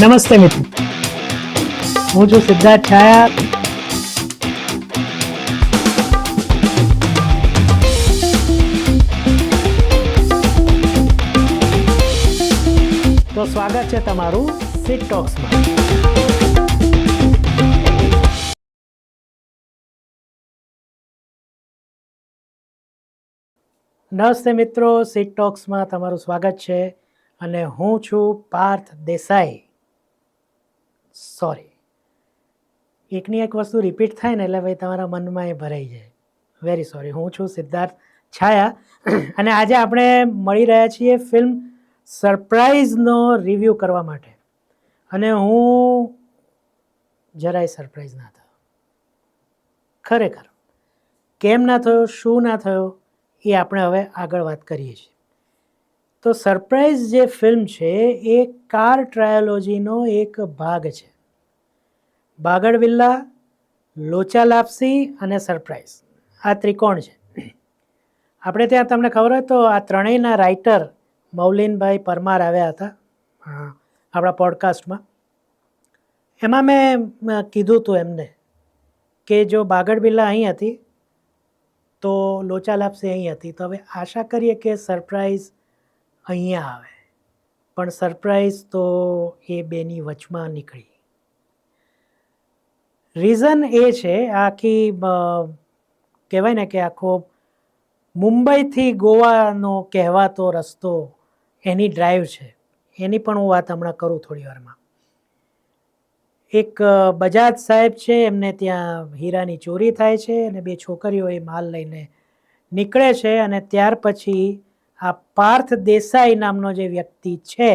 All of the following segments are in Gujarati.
નમસ્તે મિત્રો. હું છું સિદ્ધાર્થ છાયા. તો સ્વાગત છે તમારું સિટ ટોક્સમાં નમસ્તે મિત્રો સિટ ટોક્સમાં તમારું સ્વાગત છે અને હું છું પાર્થ દેસાઈ. સોરી એકની એક વસ્તુ રિપીટ થાય ને એટલે ભાઈ તમારા મનમાં એ ભરાઈ જાય. વેરી સોરી હું છું સિદ્ધાર્થ છાયા. અને આજે આપણે મળી રહ્યા છીએ ફિલ્મ સરપ્રાઈઝનો રિવ્યૂ કરવા માટે. અને હું જરાય સરપ્રાઈઝ ના થયો. ખરેખર. કેમ ના થયો? શું ના થયો? એ આપણે હવે આગળ વાત કરીએ છીએ. તો સરપ્રાઈઝ જે ફિલ્મ છે, એ કાર ટ્રાયોલોજીનો એક ભાગ છે. બાગડ વિલ્લા લોચા લાપસી અને સરપ્રાઈઝ આ ત્રિકોણ છે. આપણે ત્યાં તમને ખબર હોય તો આ ત્રણેયના રાઇટર મૌલિનભાઈ પરમાર આવ્યા હતા આપણા પોડકાસ્ટમાં એમાં મેં કીધું હતું એમને કે જો બાગડ બિલ્લા અહીં હતી, તો લોચા લાપસી અહીં હતી. તો હવે આશા કરીએ કે સરપ્રાઈઝ અહીંયા આવે. પણ સરપ્રાઈઝ તો એ બેની વચમાં નીકળી. રીઝન એ છે આખી કહેવાય ને કે આખો મુંબઈથી ગોવાનો કહેવાતો રસ્તો એની ડ્રાઈવ છે. એની પણ હું વાત હમણાં કરું થોડી વારમાં. એક બજાજ સાહેબ છે, એમને ત્યાં હીરાની ચોરી થાય છે અને બે છોકરીઓ એ માલ લઈને નીકળે છે અને ત્યાર પછી આ પાર્થ દેસાઈ નામનો જે વ્યક્તિ છે,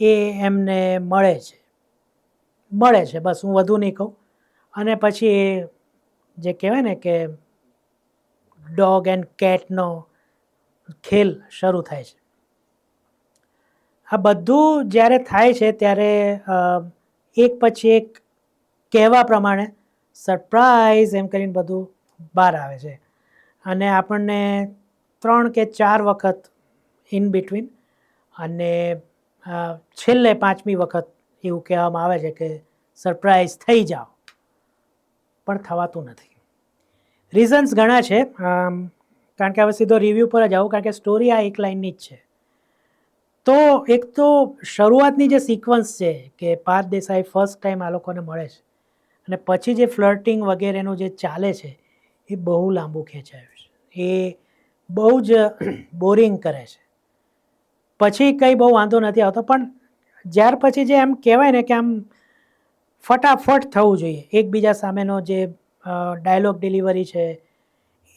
એ એમને મળે છે. મળે છે, બસ હું વધુ નહીં કહું. અને પછી એ જે કહેવાય ને કે ડોગ એન્ડ કેટનો ખેલ શરૂ થાય છે. આ બધું જ્યારે થાય છે, ત્યારે એક પછી એક કહેવા પ્રમાણે સરપ્રાઈઝ એમ કરીને બધું બહાર આવે છે. અને આપણને ત્રણ કે ચાર વખત ઇન બિટવીન અને છેલ્લે પાંચમી વખત એવું કહેવામાં આવે છે કે સરપ્રાઈઝ થઈ જાઓ. પણ થવાતું નથી. રીઝન્સ ઘણા છે. કારણ કે હવે સીધો રિવ્યૂ પર જ આવું, કારણ કે સ્ટોરી આ એક લાઇનની જ છે. તો એક તો શરૂઆતની જે સિક્વન્સ છે કે પાર્થ દેસાઈ ફર્સ્ટ ટાઈમ આ લોકોને મળે છે અને પછી જે ફ્લર્ટિંગ વગેરેનું જે ચાલે છે એ બહુ લાંબુ ખેંચાયું છે. એ બહુ જ બોરિંગ કરે છે. પછી કંઈ બહુ વાંધો નથી આવતો, પણ જ્યાર પછી જે એમ કહેવાય ને કે આમ ફટાફટ થવું જોઈએ, એકબીજા સામેનો જે ડાયલોગ ડિલિવરી છે,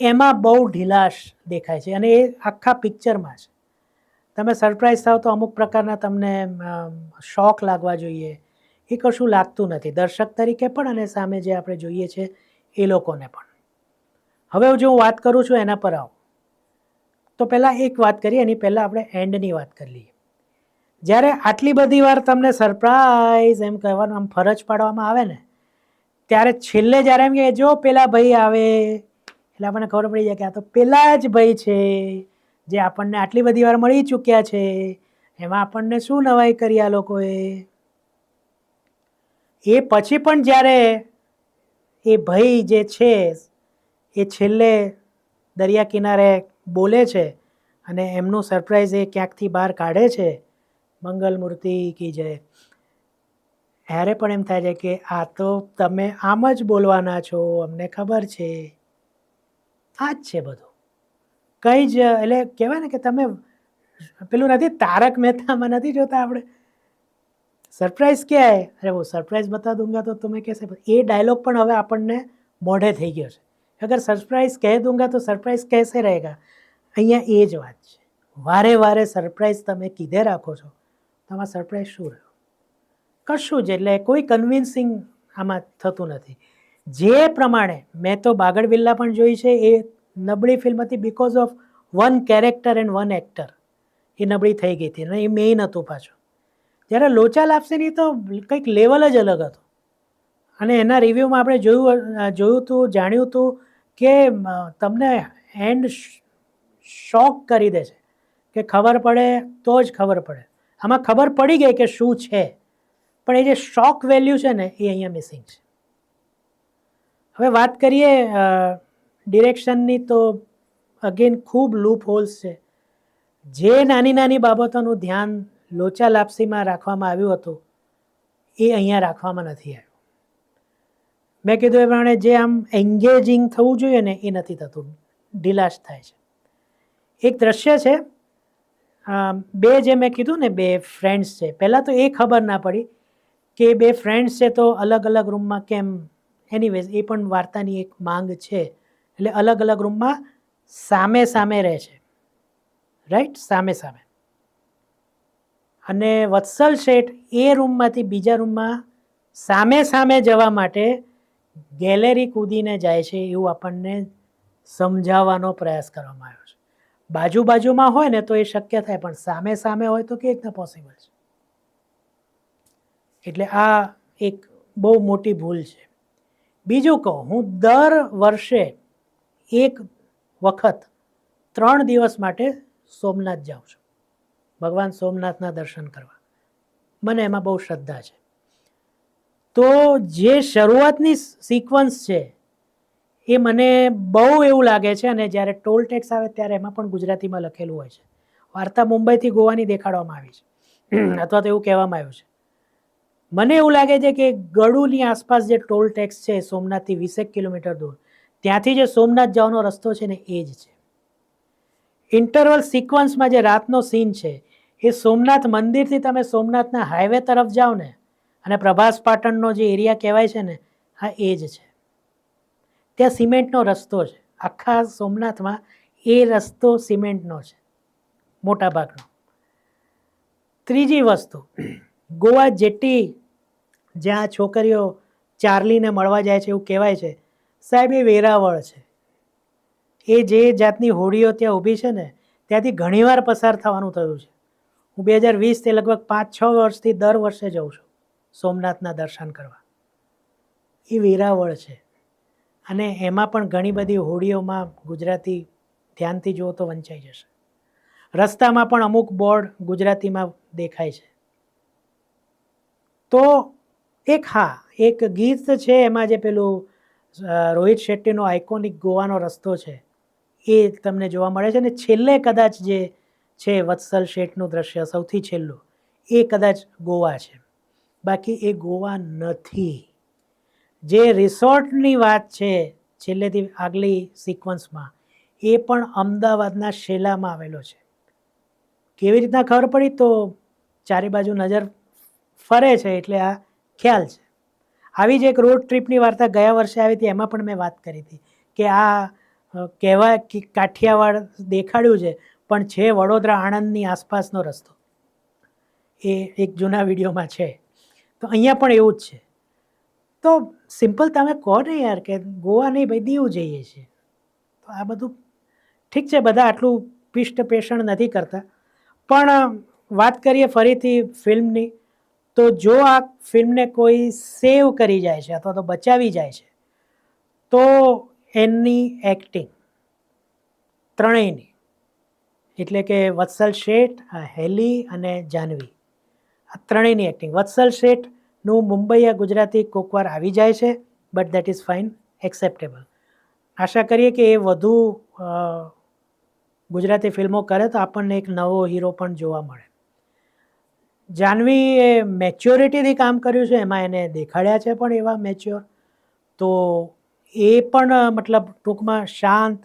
એમાં બહુ ઢીલાશ દેખાય છે અને એ આખા પિક્ચરમાં છે. તમે સરપ્રાઈઝ થાવ તો અમુક પ્રકારના તમને શોખ લાગવા જોઈએ, એ કશું લાગતું નથી. દર્શક તરીકે પણ અને સામે જે આપણે જોઈએ છે, એ લોકોને પણ. હવે હું જો હું વાત કરું છું એના પર આવું. તો પહેલાં એક વાત કરીએ, એની પહેલાં આપણે એન્ડની વાત કરી લઈએ. જ્યારે આટલી બધી વાર તમને સરપ્રાઈઝ એમ કહેવાનું આમ ફરજ પાડવામાં આવે ને, ત્યારે છેલ્લે જ્યારે એમ કે જો પેલા ભાઈ આવે. એટલે આપણને ખબર પડી જાય કે આ તો પેલા જ ભાઈ છે, જે આપણને આટલી બધી વાર મળી ચૂક્યા છે. એમાં આપણને શું નવાઈ કરી આ લોકોએ? એ પછી પણ જ્યારે એ ભાઈ જે છે, એ છેલ્લે દરિયા કિનારે બોલે છે અને એમનું સરપ્રાઇઝ એ ક્યાંકથી બહાર કાઢે છે? મંગલ મૂર્તિ કી જય. ત્યારે પણ એમ થાય છે કે આ તો તમે આમ જ બોલવાના છો, અમને ખબર છે. આ જ છે બધું. કંઈ જ, એટલે કહેવાય ને કે તમે, પેલું નથી, તારક મહેતામાં નથી જોતા આપણે? સરપ્રાઈઝ ક્યાં અરે હું સરપ્રાઈઝ બતા દૂંગા તો તમે કહેશે એ ડાયલોગ પણ હવે આપણને મોઢે થઈ ગયો છે. અગર સરપ્રાઈઝ કહે દૂંગા તો સરપ્રાઈઝ કહેશે રહેગા. અહીંયા એ જ વાત છે. વારે વારે સરપ્રાઈઝ તમે કીધે રાખો છો. તો આમાં સરપ્રાઈઝ શું રહ્યો? કશું જ, એટલે કોઈ કન્વિન્સિંગ આમાં થતું નથી. જે પ્રમાણે મેં તો બાગડ વિલ્લા પણ જોઈ છે, એ નબળી ફિલ્મ હતી because of one character and one actor એ નબળી થઈ ગઈ હતી અને એ મેઇન હતું પાછું. જ્યારે લોચા લાપસીની તો કંઈક લેવલ જ અલગ હતું. અને એના રિવ્યૂમાં આપણે જોયું જોયું હતું, જાણ્યું હતું કે તમને એન્ડ શોક કરી દે છે કે ખબર પડે તો જ ખબર પડે. આમાં ખબર પડી ગઈ કે શું છે. પણ એ જે શોક વેલ્યુ છે ને, એ અહીંયા મિસિંગ છે. હવે વાત કરીએ ડિરેક્શનની તો અગેન ખૂબ લૂપ હોલ્સ છે. જે નાની નાની બાબતોનું ધ્યાન લોચા લાપસીમાં રાખવામાં આવ્યું હતું, એ અહીંયા રાખવામાં નથી આવ્યું. મેં કીધું એ પ્રમાણે જે આમ એન્ગેજિંગ થવું જોઈએ ને, એ નથી થતું. ઢીલાશ થાય છે. એક દ્રશ્ય છે. બે જે મેં કીધું ને બે ફ્રેન્ડ્સ છે. પહેલાં તો એ ખબર ના પડી કે બે ફ્રેન્ડ્સ છે તો અલગ અલગ રૂમમાં કેમ? એનીવેઝ એ પણ વાર્તાની એક માંગ છે. એટલે અલગ અલગ રૂમમાં સામે સામે રહે છે. રાઈટ સામે સામે. અને વત્સલ શેઠ એ રૂમમાંથી બીજા રૂમમાં સામે સામે જવા માટે ગેલેરી કૂદીને જાય છે એવું આપણને સમજાવવાનો પ્રયાસ કરવામાં આવ્યો છે. બાજુ બાજુમાં હોય ને તો એ શક્ય થાય, પણ સામે સામે હોય તો કેવી રીતના પોસિબલ છે? એટલે આ એક બહુ મોટી ભૂલ છે. બીજું કહું, હું દર વર્ષે એક વખત ત્રણ દિવસ માટે સોમનાથ જાઉં છું. ભગવાન સોમનાથના દર્શન કરવા. મને એમાં બહુ શ્રદ્ધા છે. તો જે શરૂઆતની સિક્વન્સ છે એ મને બહુ એવું લાગે છે અને જ્યારે ટોલ ટેક્સ આવે ત્યારે એમાં પણ ગુજરાતીમાં લખેલું હોય છે. વાર્તા મુંબઈથી ગોવાની દેખાડવામાં આવી છે. અથવા તો એવું કહેવામાં આવ્યું છે. મને એવું લાગે છે કે ગળુની આસપાસ જે ટોલ ટેક્સ છે સોમનાથથી વીસેક કિલોમીટર દૂર. ત્યાંથી જે સોમનાથ જવાનો રસ્તો છે ને એ જ છે. ઇન્ટરવલ સિક્વન્સમાં જે રાતનો સીન છે, એ સોમનાથ મંદિરથી તમે સોમનાથના હાઈવે તરફ જાઓ ને, અને પ્રભાસ પાટણનો જે એરિયા કહેવાય છે ને, હા, એ જ છે. ત્યાં સિમેન્ટનો રસ્તો છે. આખા સોમનાથમાં એ રસ્તો સિમેન્ટનો છે, મોટાભાગનો. ત્રીજી વસ્તુ, ગોવા જેટી, જ્યાં છોકરીઓ ચાર્લીને મળવા જાય છે એવું કહેવાય છે, સાહેબ, એ વેરાવળ છે. એ જે જાતની હોડીઓ ત્યાં ઊભી છે ને, ત્યાંથી ઘણીવાર પસાર થવાનું થયું છે. હું બે હજાર વીસથી લગભગ પાંચ છ વર્ષથી દર વર્ષે જઉં છું સોમનાથના દર્શન કરવા. એ વેરાવળ છે. અને એમાં પણ ઘણી બધી હોડીઓમાં ગુજરાતી ધ્યાનથી જુઓ તો વંચાઈ જશે. રસ્તામાં પણ અમુક બોર્ડ ગુજરાતીમાં દેખાય છે. તો એક હા, એક ગીત છે એમાં જે પેલું રોહિત શેટ્ટીનો આઇકોનિક ગોવાનો રસ્તો છે, એ તમને જોવા મળે છે ને છેલ્લે કદાચ જે છે વત્સલ શેઠનું દ્રશ્ય, સૌથી છેલ્લું, એ કદાચ ગોવા છે. બાકી એ ગોવા નથી. જે રિસોર્ટની વાત છે છેલ્લેથી આગલી સિક્વન્સમાં, એ પણ અમદાવાદના શેલામાં આવેલો છે. કેવી રીતના ખબર પડી તો ચારે બાજુ નજર ફરે છે એટલે આ ખ્યાલ છે. આવી જ એક રોડ ટ્રીપની વાર્તા ગયા વર્ષે આવી હતી, એમાં પણ મેં વાત કરી હતી કે આ કહેવાય કે કાઠિયાવાડ દેખાડ્યું છે, પણ છે વડોદરા આણંદની આસપાસનો રસ્તો. એ એક જૂના વિડીયોમાં છે. તો અહીંયા પણ એવું જ છે. તો સિમ્પલ તમે કહો ને યાર કે ગોવા નહીં ભાઈ, દીવ જઈએ છીએ. તો આ બધું ઠીક છે, બધા આટલું પિષ્ટ પેષણ નથી કરતા. પણ વાત કરીએ ફરીથી ફિલ્મની, તો જો આ ફિલ્મને કોઈ સેવ કરી જાય છે અથવા તો બચાવી જાય છે, તો એની એક્ટિંગ ત્રણેયની, એટલે કે વત્સલ શેઠ હેલી અને જાનવી, આ ત્રણેયની એક્ટિંગ વત્સલ શેઠનું મુંબઈ આ ગુજરાતી કોકવાર આવી જાય છે but that is fine acceptable આશા કરીએ કે એ વધુ ગુજરાતી ફિલ્મો કરે તો આપણને એક નવો હીરો પણ જોવા મળે. જાહ્નવીએ મેચ્યોરિટીથી કામ કર્યું છે, એમાં એને દેખાડ્યા છે પણ એવા મેચ્યોર તો એ પણ મતલબ ટૂંકમાં શાંત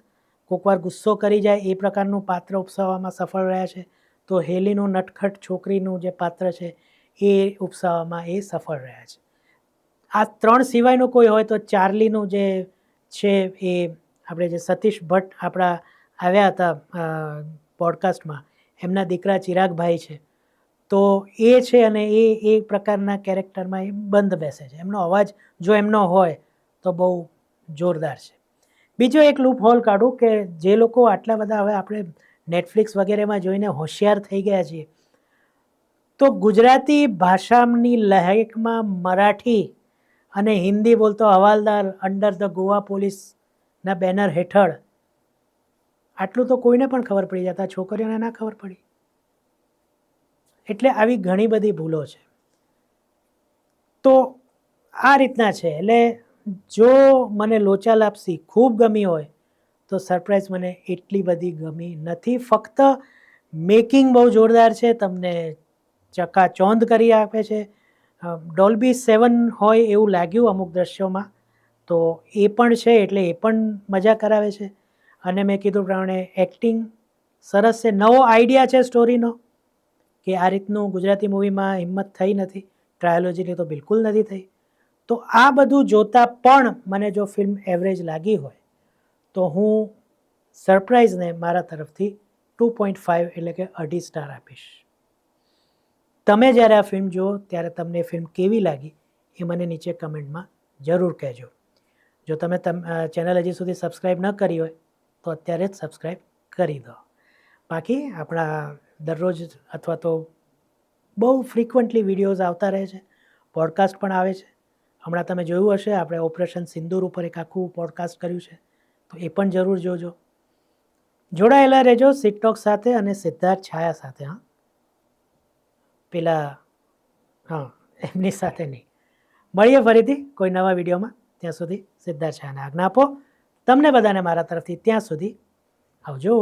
કોકવાર ગુસ્સો કરી જાય, એ પ્રકારનું પાત્ર ઉપસાવવામાં સફળ રહ્યા છે. તો હેલીનું નટખટ છોકરીનું જે પાત્ર છે એ ઉપસાવવામાં એ સફળ રહ્યા છે. આ ત્રણ સિવાયનું કોઈ હોય તો ચાર્લીનું જે છે એ આપણે જે સતીશ ભટ્ટ આપણા આવ્યા હતા પોડકાસ્ટમાં એમના દીકરા ચિરાગભાઈ છે. તો એ છે અને એ એ પ્રકારના કેરેક્ટરમાં એ બંધ બેસે છે. એમનો અવાજ જો એમનો હોય તો બહુ જોરદાર છે. બીજો એક લૂપ હોલ કાઢું કે જે લોકો આટલા બધા હવે આપણે નેટફ્લિક્સ વગેરેમાં જોઈને હોશિયાર થઈ ગયા છીએ તો ગુજરાતી ભાષાની લહેકમાં મરાઠી અને હિન્દી બોલતો હવાલદાર અંડર ધ ગોવા પોલીસના બેનર હેઠળ. આટલું તો કોઈને પણ ખબર પડી જતા, છોકરીઓને ના ખબર પડી. એટલે આવી ઘણી બધી ભૂલો છે. તો આ રીતના છે, એટલે જો મને લોચા લાપસી ખૂબ ગમી હોય, તો સરપ્રાઈઝ મને એટલી બધી ગમી નથી. ફક્ત મેકિંગ બહુ જોરદાર છે, તમને ચકાચોંધ કરી આપે છે. ડોલ્બી સેવન હોય એવું લાગ્યું અમુક દ્રશ્યોમાં. તો એ પણ છે એટલે એ પણ મજા કરાવે છે. અને મેં કીધું પ્રમાણે એક્ટિંગ સરસ છે. નવો આઈડિયા છે સ્ટોરીનો કે આ રીતનું ગુજરાતી મૂવીમાં હિંમત થઈ નથી. ટ્રાયોલોજીની તો બિલકુલ નથી થઈ. તો આ બધું જોતાં પણ મને જો ફિલ્મ એવરેજ લાગી હોય, તો હું સરપ્રાઈઝને મારા તરફથી ટુ પોઈન્ટ ફાઇવ એટલે કે અઢી સ્ટાર આપીશ. તમે જ્યારે આ ફિલ્મ જુઓ, ત્યારે તમને ફિલ્મ કેવી લાગી એ મને નીચે કમેન્ટમાં જરૂર કહેજો. જો તમે તમ ચેનલ હજી સુધી સબસ્ક્રાઈબ ન કરી હોય, તો અત્યારે જ સબસ્ક્રાઈબ કરી દો. બાકી આપણા દરરોજ અથવા તો બહુ ફ્રિકવન્ટલી વિડીયોઝ આવતા રહે છે, પોડકાસ્ટ પણ આવે છે. હમણાં તમે જોયું હશે, આપણે ઓપરેશન સિંદૂર ઉપર એક આખું પોડકાસ્ટ કર્યું છે, તો એ પણ જરૂર જોજો. જોડાયેલા રહેજો સિકટોક સાથે અને સિદ્ધાર્થ છાયા સાથે, હા. પેલા, હા, એમની સાથે નહીં. મળીએ ફરીથી કોઈ નવા વિડીયોમાં. ત્યાં સુધી સિદ્ધાર્થ છાયાને આજ્ઞા આપો. તમને બધાને મારા તરફથી ત્યાં સુધી આવજો.